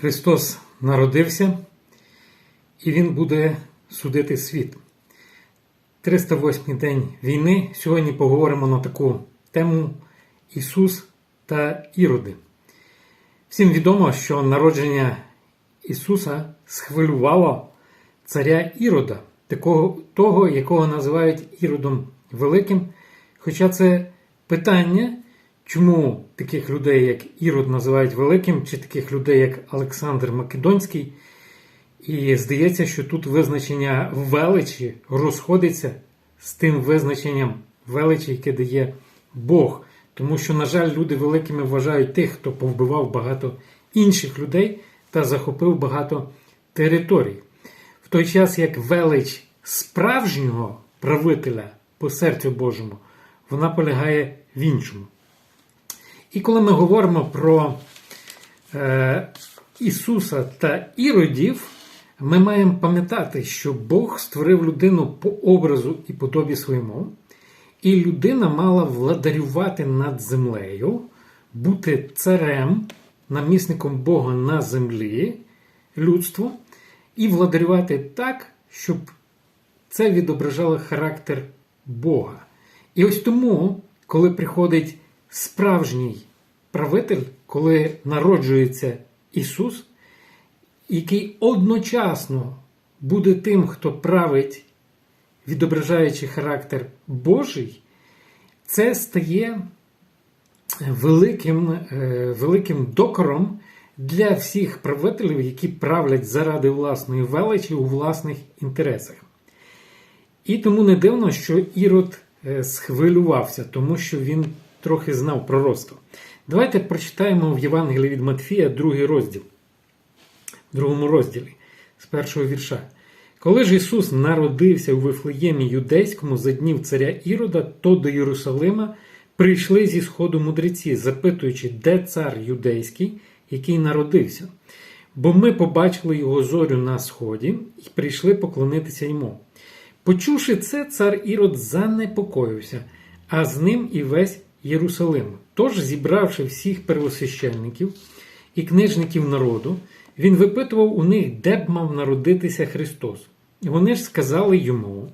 Христос народився і Він буде судити світ. 308 день війни. Сьогодні поговоримо на таку тему Ісус та Іроди. Всім відомо, що народження Ісуса схвилювало царя Ірода, такого, того, якого називають Іродом Великим. Хоча це питання, чому таких людей, як Ірод, називають великим, чи таких людей, як Олександр Македонський. І здається, що тут визначення величі розходиться з тим визначенням величі, яке дає Бог. Тому що, на жаль, люди великими вважають тих, хто повбивав багато інших людей та захопив багато територій. В той час як велич справжнього правителя по серцю Божому, вона полягає в іншому. І коли ми говоримо про е, Ісуса та іродів, ми маємо пам'ятати, що Бог створив людину по образу і подобі своєму, і людина мала владарювати над землею, бути царем, намісником Бога на землі, людство, і владарювати так, щоб це відображало характер Бога. І ось тому, коли приходить справжній правитель, коли народжується Ісус, який одночасно буде тим, хто править, відображаючи характер Божий, це стає великим, е, великим докором для всіх правителів, які правлять заради власної величі у власних інтересах. І тому не дивно, що Ірод е, схвилювався, тому що він трохи знав пророцтво. Давайте прочитаємо в Євангелії від Матфія другий розділ, в другому розділі, з першого вірша. Коли ж Ісус народився у Вифлеємі юдейському за днів царя Ірода, то до Єрусалима прийшли зі сходу мудреці, запитуючи, де цар юдейський, який народився. Бо ми побачили його зорю на сході і прийшли поклонитися йому. Почувши це, цар Ірод занепокоївся, а з ним і весь Єрусалим. Тож, зібравши всіх первосвященників і книжників народу, він випитував у них, де б мав народитися Христос. І вони ж сказали йому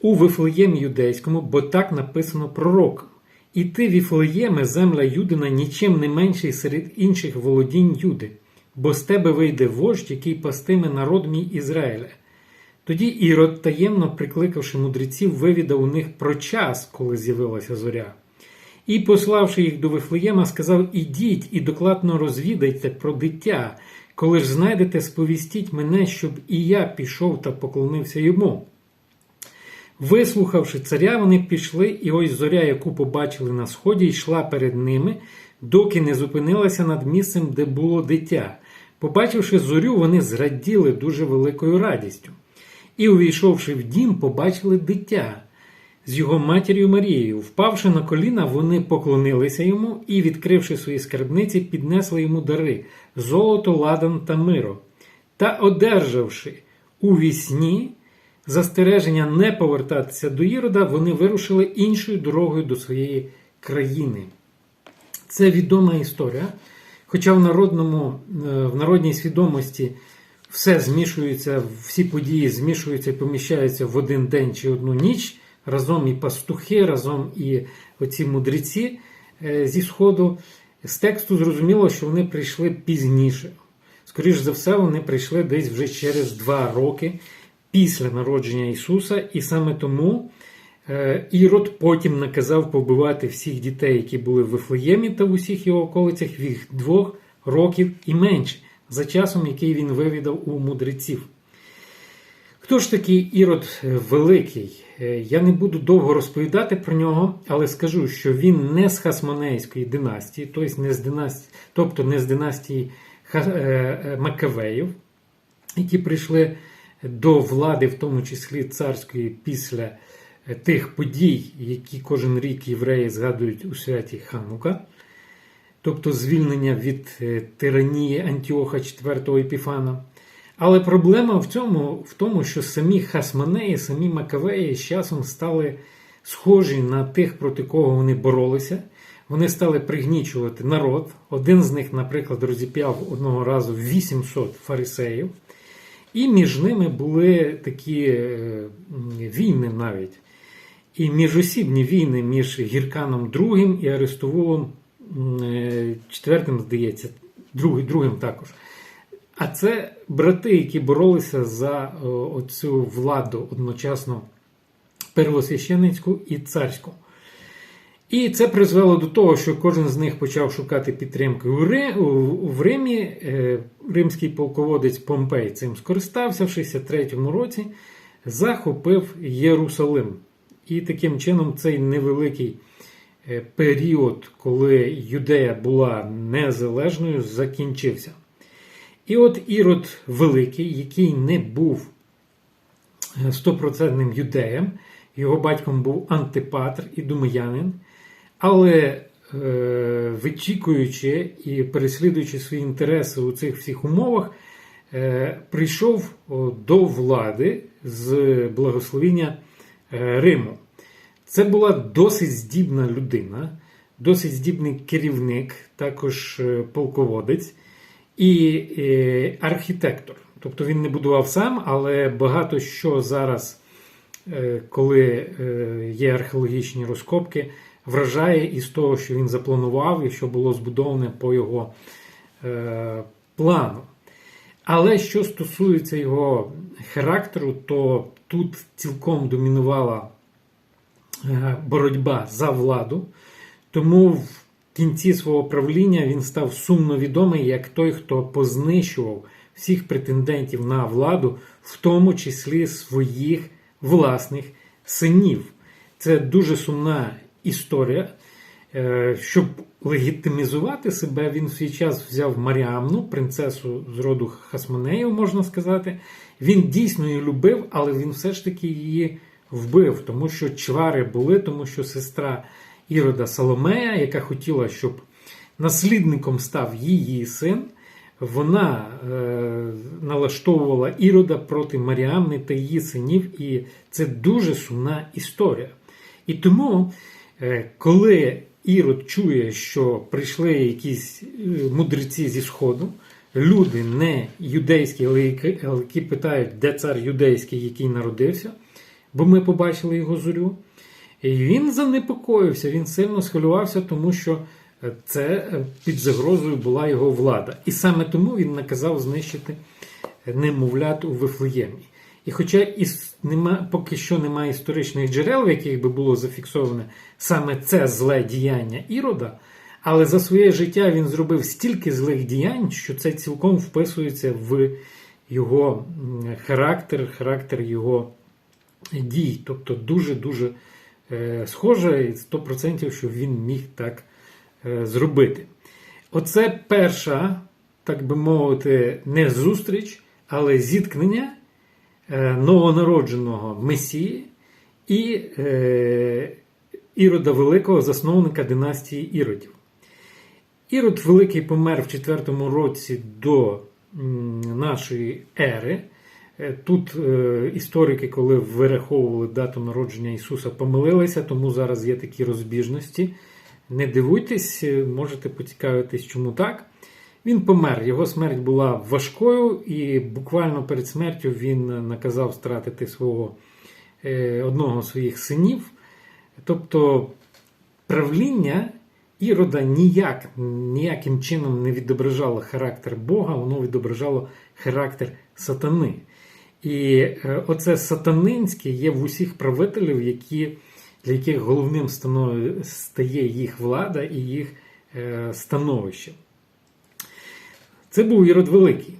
у Вифлеємі юдейському, бо так написано пророком. І ти, Віфлеєме, земля Юдина, нічим не менший серед інших володінь Юди, бо з тебе вийде вождь, який пастиме народ мій Ізраїля. Тоді Ірод, таємно прикликавши мудреців, вивідав у них про час, коли з'явилася зоря. І, пославши їх до Вифлеєма, сказав: Ідіть і докладно розвідайте про дитя, коли ж знайдете, сповістіть мене, щоб і я пішов та поклонився йому. Вислухавши царя, вони пішли, і ось зоря, яку побачили на сході, йшла перед ними, доки не зупинилася над місцем, де було дитя. Побачивши зорю, вони зраділи дуже великою радістю. І, увійшовши в дім, побачили дитя з його матір'ю Марією. Впавши на коліна, вони поклонилися йому і, відкривши свої скарбниці, піднесли йому дари золото, ладан та миро. Та, одержавши у вісні застереження не повертатися до Ірода, вони вирушили іншою дорогою до своєї країни. Це відома історія. Хоча в, народному, в народній свідомості все змішується, всі події змішуються і поміщаються в один день чи одну ніч, разом і пастухи, разом і оці мудреці зі Сходу. З тексту зрозуміло, що вони прийшли пізніше. Скоріше за все, вони прийшли десь вже через два роки після народження Ісуса, і саме тому Ірод потім наказав побивати всіх дітей, які були в Вифлеємі та в усіх його околицях від двох років і менше, за часом, який він вивідав у мудреців. Хто ж такий Ірод Великий? Я не буду довго розповідати про нього, але скажу, що він не з Хасмонейської династії, тобто не з династії, тобто не з династії Макавеїв, які прийшли до влади, в тому числі царської, після тих подій, які кожен рік євреї згадують у святі Ханука, тобто звільнення від тиранії Антіоха IV Епіфана. Але проблема в цьому, в тому, що самі Хасманеї, самі Макавеї з часом стали схожі на тих, проти кого вони боролися. вони стали пригнічувати народ. Один з них, наприклад, розіп'яв одного разу 800 фарисеїв. І між ними були такі е, війни навіть. І міжосібні війни між Гірканом II і Арестовулом IV, здається, другим також. А це брати, які боролися за оцю владу одночасно первосвященницьку і царську. І це призвело до того, що кожен з них почав шукати підтримки в Римі. Е, Римський полководець Помпей цим скористався в 63-му році, захопив Єрусалим. І таким чином цей невеликий е, період, коли Юдея була незалежною, закінчився. І от Ірод Великий, який не був е, стопроцентним юдеєм, його батьком був антипатр і думаянин, але е, вичікуючи і переслідуючи свої інтереси у цих всіх умовах, е, прийшов до влади з благословіння е, Риму. Це була досить здібна людина, досить здібний керівник, також е, полководець і е, архітектор. Тобто він не будував сам, але багато що зараз, е, коли е, є археологічні розкопки, вражає із того, що він запланував і що було збудоване по його плану. Але що стосується його характеру, то тут цілком домінувала боротьба за владу. Тому в кінці свого правління він став сумно відомий як той, хто познищував всіх претендентів на владу, в тому числі своїх власних синів. Це дуже сумна історія. Е, Щоб легітимізувати себе, він в свій час взяв Маріамну, принцесу з роду Хасмонеїв, можна сказати. Він дійсно її любив, але він все ж таки її вбив, тому що чвари були, тому що сестра Ірода Соломея, яка хотіла, щоб наслідником став її син, вона е, налаштовувала Ірода проти Маріамни та її синів, і це дуже сумна історія. І тому, е, коли Ірод чує, що прийшли якісь е, мудреці зі Сходу, люди не юдейські, але які, питають, де цар юдейський, який народився, бо ми побачили його зорю. Він занепокоївся, він сильно схвилювався, тому що е, це е, під загрозою була його влада. І саме тому він наказав знищити немовлят у Вифлеємі. І хоча іс, нема, поки що немає історичних джерел, в яких би було зафіксоване саме це зле діяння Ірода, але за своє життя він зробив стільки злих діянь, що це цілком вписується в його характер, характер його дій. Тобто дуже-дуже е, схоже, і 100%, що він міг так е, зробити. Оце перша, так би мовити, не зустріч, але зіткнення е, новонародженого Месії і е, Ірода Великого, засновника династії Іродів. Ірод Великий помер в 4 році до нашої ери. Е, Тут е, історики, коли вираховували дату народження Ісуса, помилилися, тому зараз є такі розбіжності. Не дивуйтесь, е, можете поцікавитись, чому так. Він помер. Його смерть була важкою, і буквально перед смертю він наказав стратити свого одного з своїх синів. Тобто правління Ірода ніяк, ніяким чином не відображало характер Бога, воно відображало характер сатани. І е, оце сатанинське є в усіх правителів, які, для яких головним стає їх влада і їх е, становище. Це був Ірод Великий.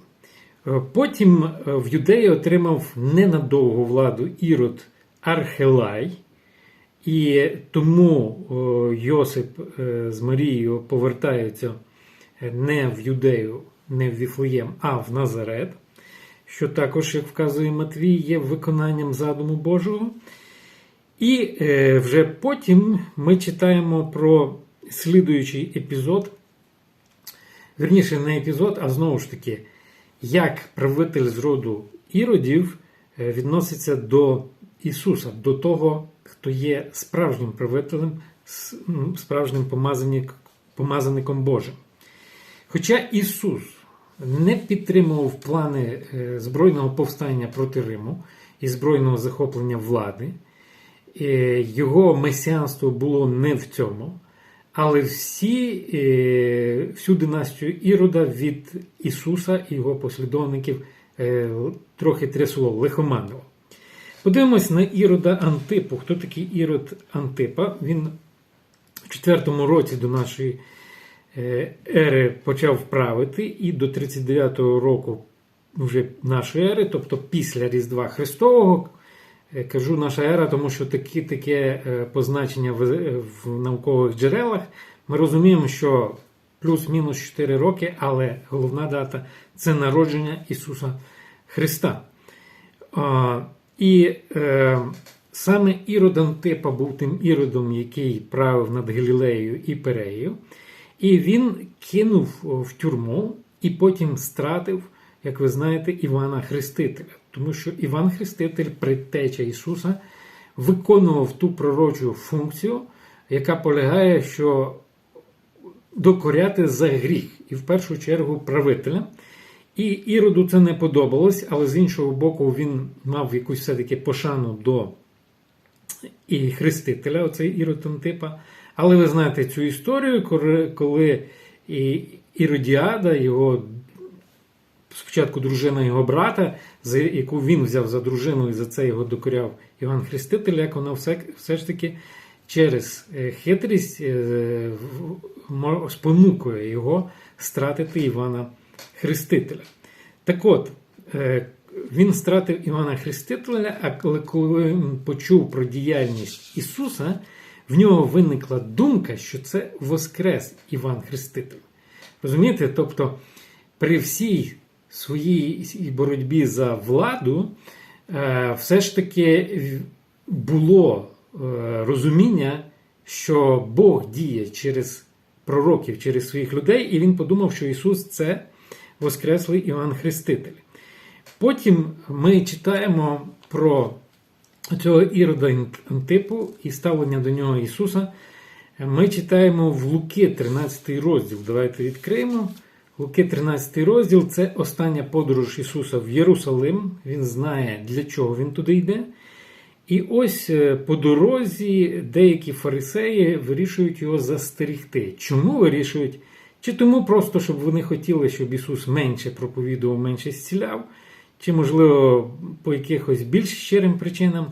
Е, Потім в Юдеї отримав ненадовгу владу Ірод Архелай, і тому Йосип з Марією повертаються не в Юдею, не в Віфлеєм, а в Назарет, що також, як вказує Матвій, є виконанням задуму Божого. І е, вже потім ми читаємо про слідуючий епізод. Вірніше, не епізод, а знову ж таки, як правитель з роду іродів е, відноситься до Ісуса, до того, хто є справжнім правителем, справжнім помазаником Божим. Хоча Ісус не підтримував плани е, збройного повстання проти Риму і збройного захоплення влади, е, його месіанство було не в цьому, але всі, е, всю династію Ірода від Ісуса і його послідовників трохи трясло, лихоманило. Подивимось на Ірода Антипу. Хто такий Ірод Антипа? Він в 4 році до нашої ери почав правити, і до 39-го року вже нашої ери, тобто після Різдва Христового. Е, Кажу наша ера, тому що такі, таке е, позначення в, е, в наукових джерелах. Ми розуміємо, що плюс-мінус 4 роки, але головна дата це народження Ісуса Христа. І е, саме Ірод Антипа був тим іродом, який правив над Галілеєю і Переєю. І він кинув в тюрму і потім стратив, як ви знаєте, Івана Хрестителя. Тому що Іван Хреститель, предтеча Ісуса, виконував ту пророчу функцію, яка полягає, що докоряти за гріх, і в першу чергу правителя. І Іроду це не подобалось, але з іншого боку, він мав якусь все-таки пошану до і хрестителя, оцей Ірод Антипа. Але ви знаєте цю історію, коли- і Іродіада, його спочатку дружина його брата, яку він взяв за дружину і за це його докоряв Іван Хреститель, як вона все, все ж таки через е, хитрість е, спонукує його стратити Івана Хрестителя. Так от, е, він стратив Івана Хрестителя, а коли, коли він почув про діяльність Ісуса, в нього виникла думка, що це Воскрес Іван Хреститель. Розумієте? Тобто, при всій своїй боротьбі за владу, е, все ж таки було е, розуміння, що Бог діє через пророків, через своїх людей, і він подумав, що Ісус це Воскреслий Іван Хреститель. Потім ми читаємо про цього Ірода Антипу і ставлення до нього Ісуса. Ми читаємо в Луки 13 розділ. Давайте відкриємо. Луки 13 розділ це остання подорож Ісуса в Єрусалим. Він знає, для чого він туди йде. І ось е, по дорозі деякі фарисеї вирішують його застерігти. Чому вирішують? Чи тому просто, щоб вони хотіли, щоб Ісус менше проповідував, менше зціляв, чи, можливо, по якихось більш щирим причинам.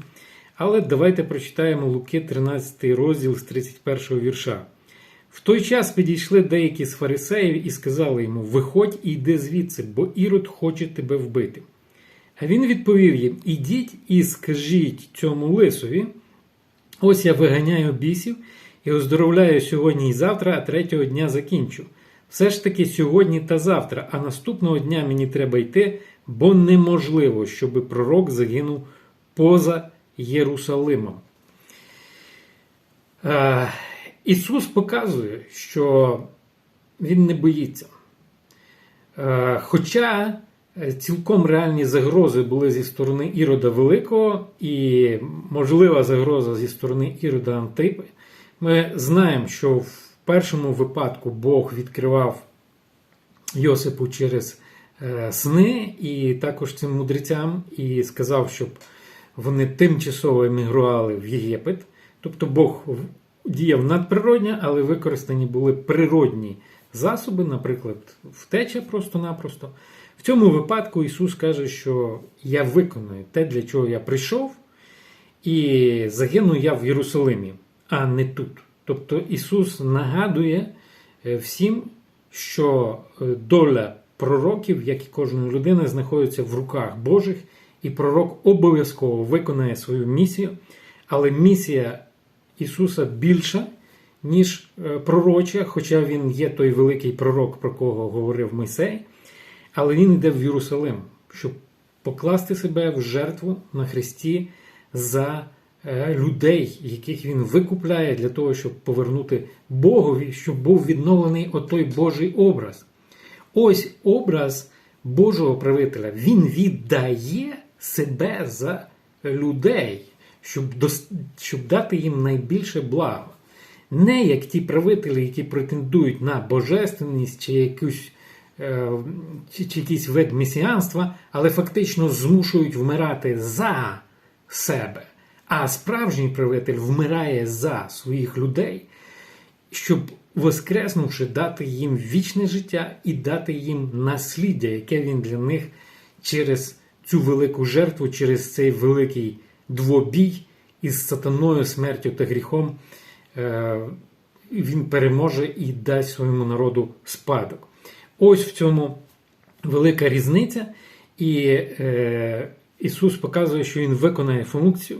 Але давайте прочитаємо Луки 13 розділ з 31 вірша. В той час підійшли деякі з фарисеїв і сказали йому: Виходь і йди звідси, бо Ірод хоче тебе вбити. А він відповів їм: Ідіть і скажіть цьому лисові. Ось я виганяю бісів і оздоровляю сьогодні і завтра, а третього дня закінчу. Все ж таки сьогодні та завтра, а наступного дня мені треба йти, бо неможливо, щоб пророк загинув поза Єрусалимом. Е, Ісус показує, що Він не боїться. Е, Хоча е, цілком реальні загрози були зі сторони Ірода Великого і можлива загроза зі сторони Ірода Антипи, ми знаємо, що в першому випадку Бог відкривав Йосипу через сни і також цим мудрецям, і сказав, щоб вони тимчасово емігрували в Єгипет. Тобто Бог діяв надприродньо, але використані були природні засоби, наприклад, втеча просто-напросто. В цьому випадку Ісус каже, що я виконую те, для чого я прийшов, і загину я в Єрусалимі, а не тут. Тобто Ісус нагадує е, всім, що е, доля пророків, як і кожної людини, знаходиться в руках Божих, і пророк обов'язково виконає свою місію, але місія Ісуса більша, ніж е, пророча, хоча він є той великий пророк, про кого говорив Мойсей, але він йде в Єрусалим, щоб покласти себе в жертву на Христі за е, людей, яких він викупляє для того, щоб повернути Богові, щоб був відновлений отой Божий образ. Ось образ Божого правителя. Він віддає себе за людей, щоб, дос- щоб дати їм найбільше благо. не як ті правителі, які претендують на божественність чи якусь. е, Чи, чи якийсь вид месіанства, але фактично змушують вмирати за себе. А справжній правитель вмирає за своїх людей, щоб, воскреснувши, дати їм вічне життя і дати їм насліддя, яке він для них через цю велику жертву, через цей великий двобій із сатаною, смертю та гріхом, е, він переможе і дасть своєму народу спадок. Ось в цьому велика різниця. І е, Ісус показує, що Він виконає функцію.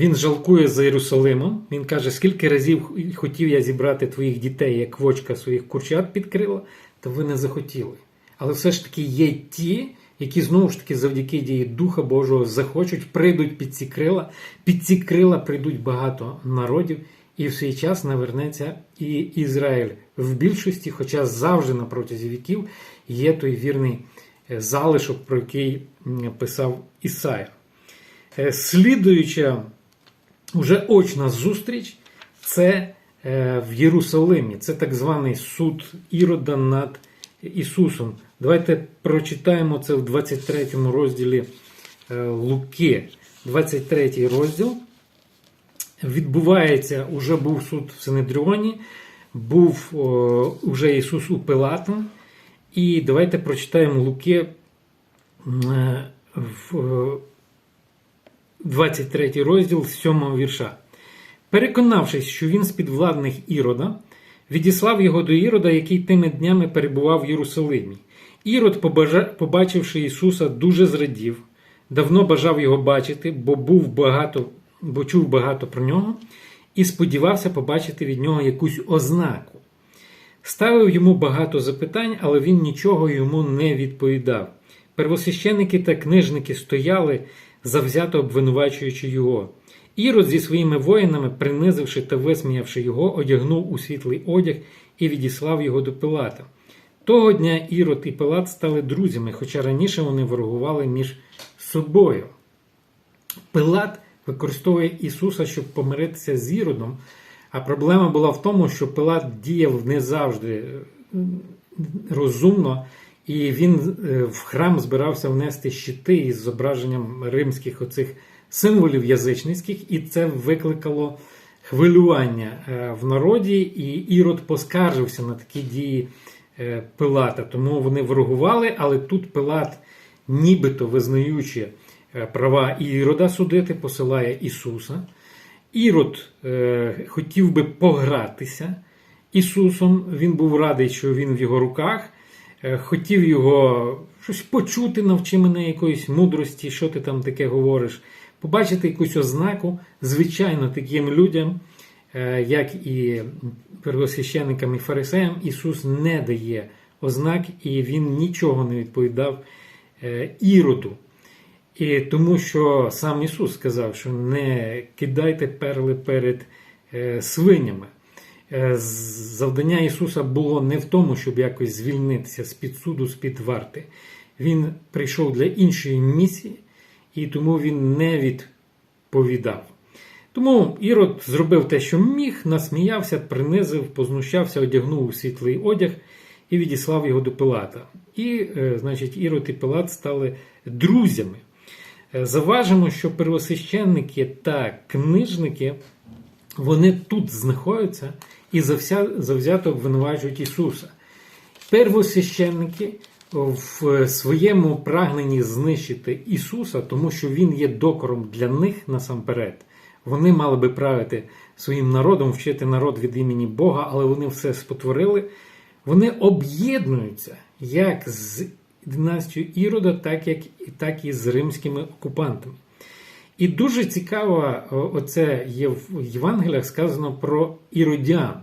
Він жалкує за Єрусалимом. Він каже, скільки разів хотів я зібрати твоїх дітей, як вочка своїх курчат підкрила, та ви не захотіли. Але все ж таки є ті, які знову ж таки завдяки дії Духа Божого захочуть, прийдуть під ці крила. Під ці крила прийдуть багато народів, і в свій час навернеться і Ізраїль в більшості, хоча завжди на протязі віків є той вірний е, залишок, про який писав Ісая. Е, Слідуюча уже очна зустріч це е, в Єрусалимі. Це так званий суд Ірода над Ісусом. Давайте прочитаємо це в 23 розділі е, Луки. 23 розділ. Відбувається, уже був суд в Синедріоні, був о, уже Ісус у Пилата. І давайте прочитаємо Луки е, в 23 розділ 7 вірша. Переконавшись, що він з підвладних Ірода, відіслав його до Ірода, який тими днями перебував в Єрусалимі. Ірод, побачивши Ісуса, дуже зрадів, давно бажав його бачити, бо був багато, бо чув багато про нього, і сподівався побачити від нього якусь ознаку. Ставив йому багато запитань, але він нічого йому не відповідав. Первосвященники та книжники стояли, завзято обвинувачуючи його. Ірод зі своїми воїнами, принизивши та висміявши його, одягнув у світлий одяг і відіслав його до Пилата. Того дня Ірод і Пилат стали друзями, хоча раніше вони ворогували між собою. Пилат використовує Ісуса, щоб помиритися з Іродом, а проблема була в тому, що Пилат діяв не завжди розумно, і він е, в храм збирався внести щити із зображенням римських оцих символів язичницьких, і це викликало хвилювання е, в народі, і Ірод поскаржився на такі дії е, Пилата. Тому вони ворогували, але тут Пилат, нібито визнаючи права Ірода судити, посилає Ісуса. Ірод хотів би погратися Ісусом. Він був радий, що він в його руках. Е, хотів його щось почути, навчи мене якоїсь мудрості, що ти там таке говориш. Побачити якусь ознаку, звичайно, таким людям, е, як і первосвященникам і фарисеям, Ісус не дає ознак, і Він нічого не відповідав е, Іроду. І тому що сам Ісус сказав, що не кидайте перли перед свинями. Е, Завдання Ісуса було не в тому, щоб якось звільнитися з під суду, з під варти. Він прийшов для іншої місії, і тому він не відповідав. Тому Ірод зробив те, що міг, насміявся, принизив, познущався, одягнув у світлий одяг і відіслав його до Пилата. І, е, значить, Ірод і Пилат стали друзями. Е, Заважимо, що первосвященники та книжники вони тут знаходяться і зався- завзято обвинувачують Ісуса. Первосвященники в своєму прагненні знищити Ісуса, тому що Він є докором для них насамперед. Вони мали би правити своїм народом, вчити народ від імені Бога, але вони все спотворили. Вони об'єднуються як з династією Ірода, так, як, так і з римськими окупантами. І дуже цікаво, оце є в Євангеліях сказано про іродян.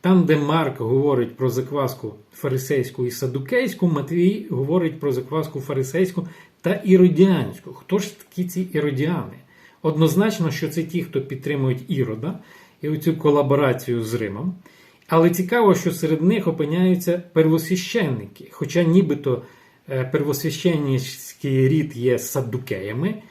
Там, де Марк говорить про закваску фарисейську і садукейську, Матвій говорить про закваску фарисейську та іродіанську. Хто ж такі ці іродіани? Однозначно, що це ті, хто підтримують Ірода і оцю колаборацію з Римом. Але цікаво, що серед них опиняються первосвященники, хоча нібито е, первосвященницький рід є саддукеями,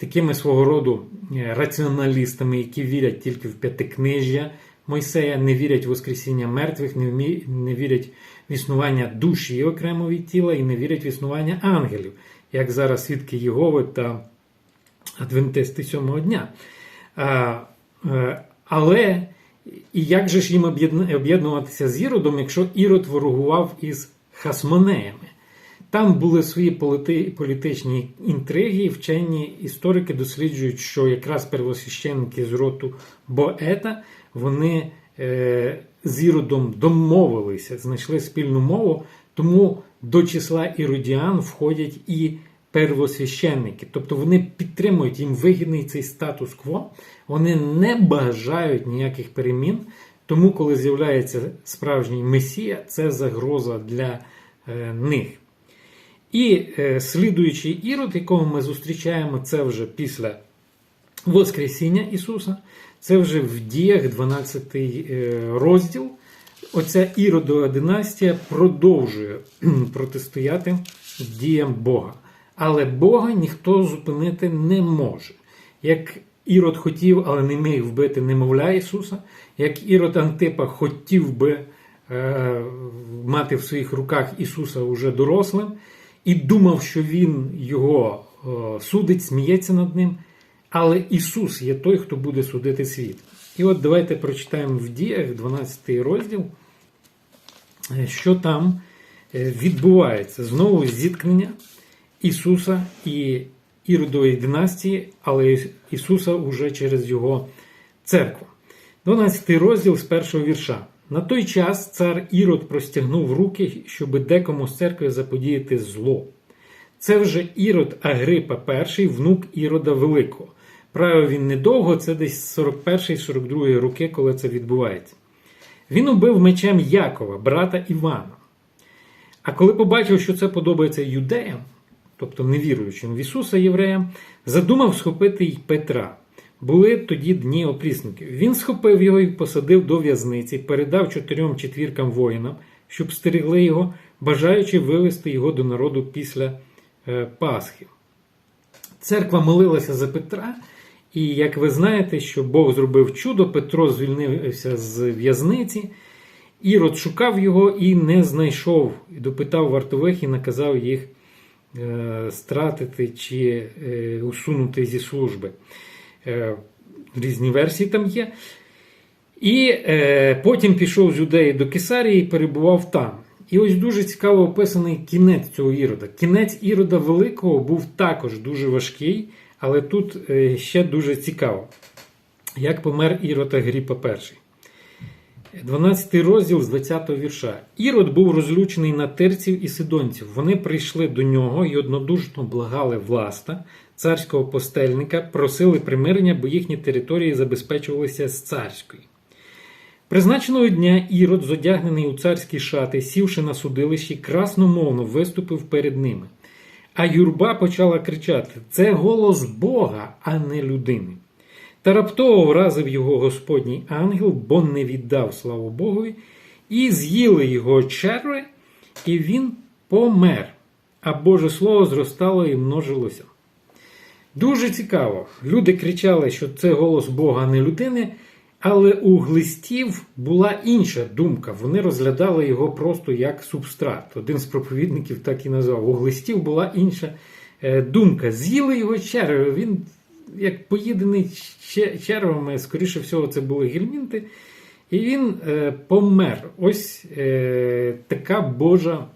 такими свого роду е, раціоналістами, які вірять тільки в п'ятикнижжя, Мойсея, не вірять в Воскресіння мертвих, не, вірять в існування душі окремо від тіла і не вірять в існування ангелів, як зараз свідки Єгови та адвентисти сьомого дня. Е, але і як же ж їм об'єднуватися з Іродом, якщо Ірод ворогував із Хасмонеями? Там були свої політи- політичні інтриги, вчені історики досліджують, що якраз первосвященники з роту Боета вони е, з Іродом домовилися, знайшли спільну мову, тому до числа іродіан входять і первосвященники. Тобто вони підтримують їм вигідний цей статус-кво, вони не бажають ніяких перемін. Тому, коли з'являється справжній месія, це загроза для е, них. І е, слідуючий ірод, якого ми зустрічаємо, це вже після Воскресіння Ісуса, це вже в діях 12 е, розділ. Оця іродова династія продовжує протистояти діям Бога. Але Бога ніхто зупинити не може. Як Ірод хотів, але не міг вбити немовля Ісуса, як Ірод Антипа хотів би е, мати в своїх руках Ісуса уже дорослим, і думав, що Він його е, судить, сміється над ним. Але Ісус є той, хто буде судити світ. І от давайте прочитаємо в діях 12 розділ, е, що там е, відбувається. Знову зіткнення Ісуса і Іродової династії, але Ісуса уже через Його церкву. 12 розділ з першого вірша. На той час цар Ірод простягнув руки, щоб декому з церкви заподіяти зло. Це вже Ірод Агрипа І, внук Ірода Великого. Правив він недовго, це десь 41-42 роки, коли це відбувається. Він убив мечем Якова, брата Івана. А коли побачив, що це подобається юдеям, тобто невіруючим в Ісуса євреям, задумав схопити й Петра. Були тоді дні опрісників. Він схопив його і посадив до в'язниці, передав чотирьом четвіркам воїнам, щоб стерегли його, бажаючи вивести його до народу після е, Пасхи. Церква молилася за Петра, і як ви знаєте, що Бог зробив чудо, Петро звільнився з в'язниці, Ірод шукав його і не знайшов, і допитав вартових і наказав їх е, стратити чи е, усунути зі служби. Е, різні версії там є. І е, потім пішов з Юдеї до Кесарії і перебував там. І ось дуже цікаво описаний кінець цього Ірода. Кінець Ірода Великого був також дуже важкий, але тут е, ще дуже цікаво, як помер Ірод Агріпа І. 12 розділ з 20 вірша. Ірод був розлючений на тирців і сидонців. Вони прийшли до нього і однодушно благали власта, царського постельника, просили примирення, бо їхні території забезпечувалися з царської. Призначеного дня Ірод, зодягнений у царські шати, сівши на судилищі, красномовно виступив перед ними. А юрба почала кричати: Це голос Бога, а не людини. Та раптово вразив його Господній ангел, бо не віддав славу Богові, і з'їли його черви, і він помер. А Боже Слово зростало і множилося. Дуже цікаво. Люди кричали, що це голос Бога, а не людини, але у глистів була інша думка. Вони розглядали його просто як субстрат. Один з проповідників так і назвав. У глистів була інша е, думка. З'їли його черви. Він як поїдений че- червами, скоріше всього, це були гельмінти, і він е, помер. Ось е, така Божа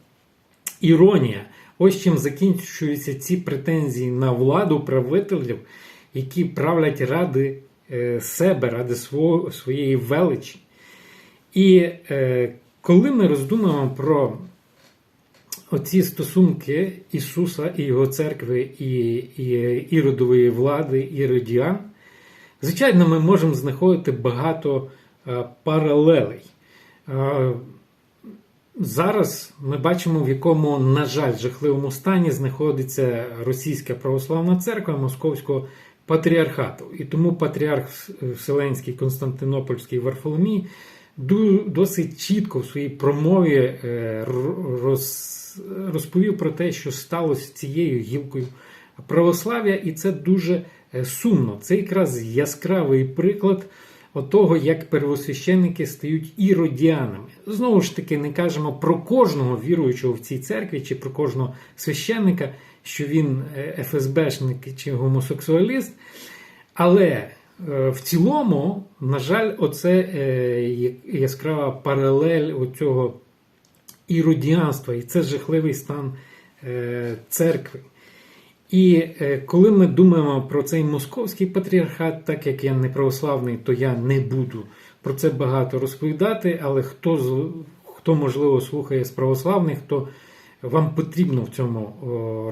іронія. Ось чим закінчуються ці претензії на владу правителів, які правлять ради е, себе, ради свого, своєї величі. І е, коли ми роздумуємо про оці стосунки Ісуса і Його церкви, і, і іродової влади, іродіан, звичайно, ми можемо знаходити багато е, паралелей. Е, Зараз ми бачимо, в якому, на жаль, жахливому стані знаходиться Російська православна церква Московського патріархату. І тому патріарх Вселенський Константинопольський Варфоломій досить чітко в своїй промові е, роз- розповів про те, що сталося цією гілкою православ'я, і це дуже е, сумно. Це якраз яскравий приклад отого, як первосвященники стають іродіанами. Знову ж таки, не кажемо про кожного віруючого в цій церкві чи про кожного священника, що він е, ФСБшник чи гомосексуаліст. Але в цілому, на жаль, оце е, яскрава паралель оцього іродіанства, і це жахливий стан е, церкви. І е, коли ми думаємо про цей московський патріархат, так як я не православний, то я не буду про це багато розповідати. Але хто хто можливо слухає з православних, то вам потрібно в цьому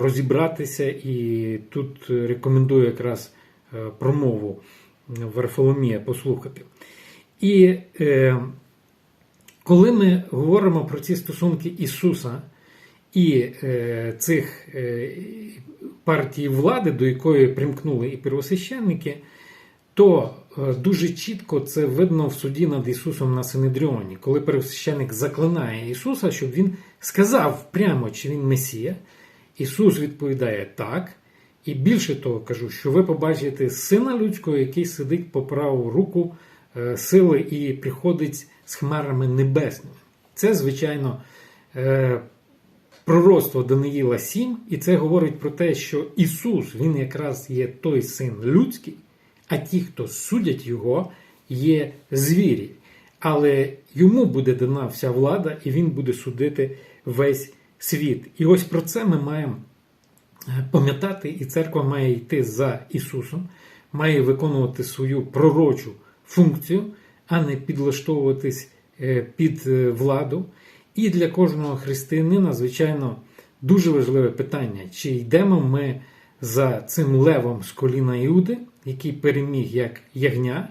розібратися, і тут рекомендую якраз е, промову Варфоломія послухати. І е, коли ми говоримо про ці стосунки Ісуса і е, цих е, партій влади, до якої примкнули і первосвященники, то е, дуже чітко це видно в суді над Ісусом на Синедріоні, коли первосвященник заклинає Ісуса, щоб Він сказав прямо, чи він Месія. Ісус відповідає так. І більше того кажу, що ви побачите сина людського, який сидить по праву руку е, сили і приходить з хмарами небесними. Це, звичайно, е, пророцтво Даниїла 7, і це говорить про те, що Ісус, Він якраз є той син людський, а ті, хто судять Його, є звірі. Але йому буде дана вся влада, і він буде судити весь світ. І ось про це ми маємо пам'ятати, і церква має йти за Ісусом, має виконувати свою пророчу функцію, а не підлаштовуватись е, під е, владу. І для кожного християнина, звичайно, дуже важливе питання: чи йдемо ми за цим левом з коліна Іуди, який переміг як ягня,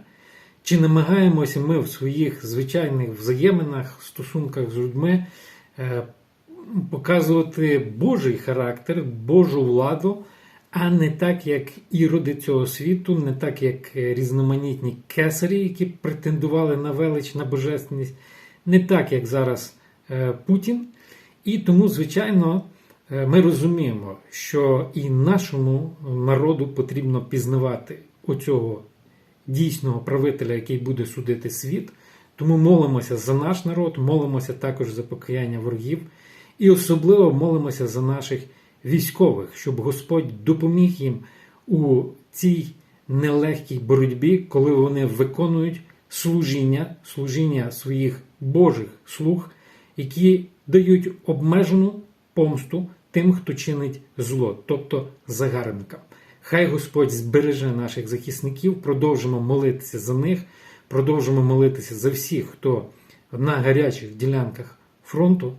чи намагаємося ми в своїх звичайних взаєминах, стосунках з людьми е, показувати Божий характер, Божу владу, а не так, як іроди цього світу, не так, як різноманітні кесарі, які претендували на велич, на божественність, не так, як зараз е, Путін. І тому, звичайно, е, ми розуміємо, що і нашому народу потрібно пізнавати оцього дійсного правителя, який буде судити світ. Тому молимося за наш народ, молимося також за покаяння ворогів. І особливо молимося за наших військових, щоб Господь допоміг їм у цій нелегкій боротьбі, коли вони виконують служіння, служіння своїх Божих слуг, які дають обмежену помсту тим, хто чинить зло, тобто загарбникам. Хай Господь збереже наших захисників, продовжимо молитися за них, продовжимо молитися за всіх, хто на гарячих ділянках фронту.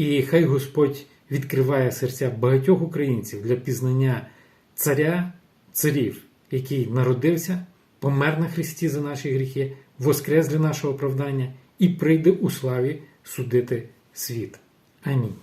І хай Господь відкриває серця багатьох українців для пізнання царя царів, який народився, помер на Христі за наші гріхи, воскрес для нашого оправдання і прийде у славі судити світ. Амінь.